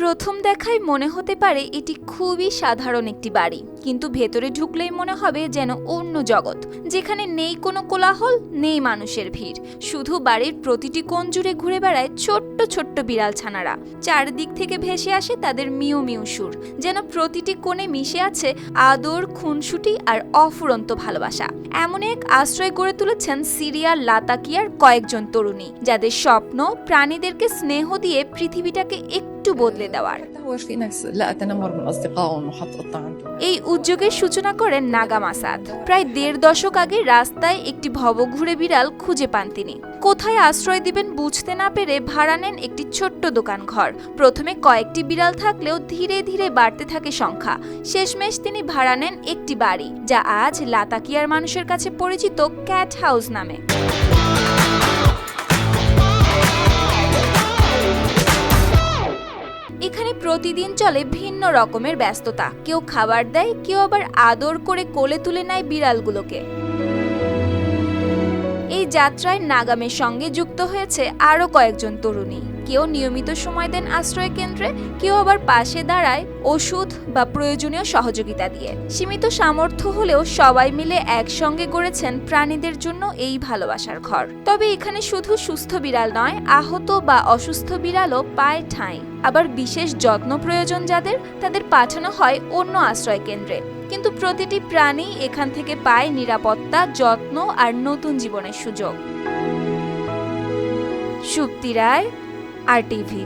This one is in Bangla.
প্রথম দেখায় মনে হতে পারে এটি খুবই সাধারণ একটি বাড়ি, কিন্তু ভেতরে ঢুকলেই মনে হবে যেন অন্য জগৎ, যেখানে নেই কোনো কোলাহল, নেই মানুষের ভিড়। শুধু বাড়ির প্রতিটি কোণ জুড়ে ঘুরে বেড়ায় ছোট্ট ছোট্ট বিড়াল ছানারা চারদিক থেকে ভেসে আসে তাদের মিউ মিউ সুর, যেন প্রতিটি কোণে মিশে আছে আদর, খুনসুটি আর অফুরন্ত ভালোবাসা। এমন এক আশ্রয় গড়ে তুলেছেন সিরিয়ার লাতাকিয়ার কয়েকজন তরুণী, যাদের স্বপ্ন প্রাণীদেরকে স্নেহ দিয়ে পৃথিবীটাকে একটু বদলে দেওয়ার। এই উদ্যোগের সূচনা করেন নাগা মাসাদ। প্রায় দেড় দশক আগে রাস্তায় একটি ভবঘুরে বিড়াল খুঁজে পান তিনি। কোথায় আশ্রয় দিবেন বুঝতে না পেরে ভাড়া নেন একটি ছোট্ট দোকান ঘর প্রথমে কয়েকটি বিড়াল থাকলেও ধীরে ধীরে বাড়তে থাকে সংখ্যা। শেষমেশ তিনি ভাড়া নেন একটি বাড়ি, যা আজ লাতাকিয়ার মানুষের কাছে পরিচিত ক্যাট হাউস নামে। এখানে প্রতিদিন চলে ভিন্ন রকমের ব্যস্ততা। কেউ খাবার দেয়, কেউ আবার আদর করে কোলে তুলে নেয় বিড়ালগুলোকে। এই যাত্রায় নাগামের সঙ্গে যুক্ত হয়েছে আরও কয়েকজন তরুণী। কেউ নিয়মিত সময় দেন আশ্রয় কেন্দ্রে, কেউ আবার পাশে দাঁড়ায় ওষুধ বা প্রয়োজনীয় সহযোগিতা দিয়ে। সীমিত সামর্থ্য হলেও সবাই মিলে একসঙ্গে গড়েছেন প্রাণীদের জন্য এই ভালোবাসার ঘর। তবে এখানে শুধু সুস্থ বিড়াল নয়, আহত বা অসুস্থ বিড়ালও পায় ঠাঁই। আবার বিশেষ যত্ন প্রয়োজন যাদের, তাদের পাঠানো হয় অন্য আশ্রয় কেন্দ্রে। কিন্তু প্রতিটি প্রাণী এখান থেকে পায় নিরাপত্তা, যত্ন আর নতুন জীবনের সুযোগ। সুপ্তি রায় আর টিভি